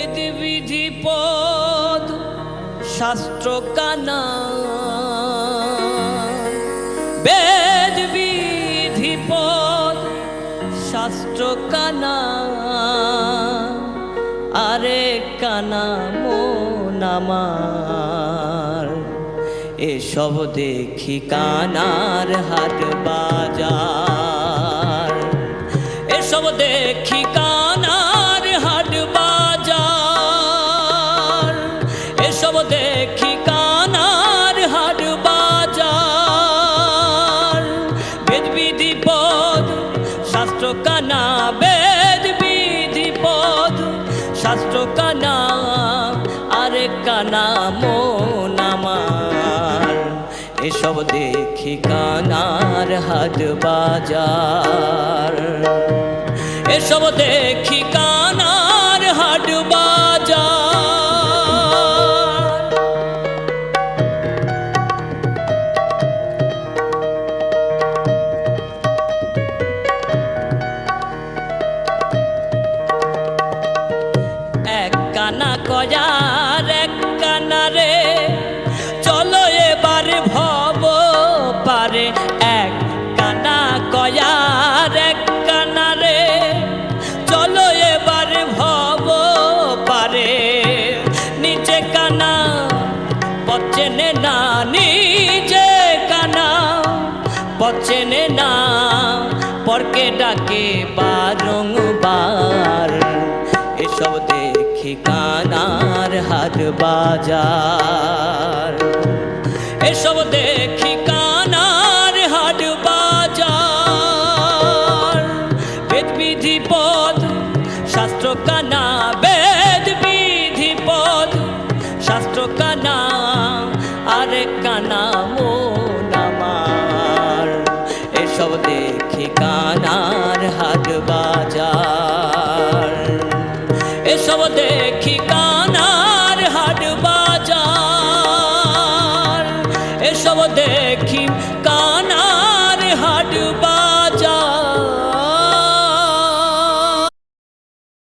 বেদবিধি পদ, শাস্ত্র কানা বেদবিধি পদ, শাস্ত্র কানা আরে কানা মো আমার, এসব দেখি কানার হাত বাজার। এসব দেখি কানার হাট বাজার এসব দেখি কানার হাট বাজার। বেদ বিধি পদ শাস্ত্র কানা বেদ বিধি পদ শাস্ত্র কানা আরে কানা মন এসব দেখি কানার হাট বাজার। এসব দেখি কানার পচেনে না, পরকে ডাকে বারংবার। এসব দেখি কানার হাট বাজার। এসব দেখি কানার হাট বাজার। বেদ বিধি পদ শাস্ত্র কানা বেদ বিধি পদ শাস্ত্র কানা আরে কানা সব দেখি কানার হাত বাজার। এসব দেখি কানার হাট বাজার। এসব দেখ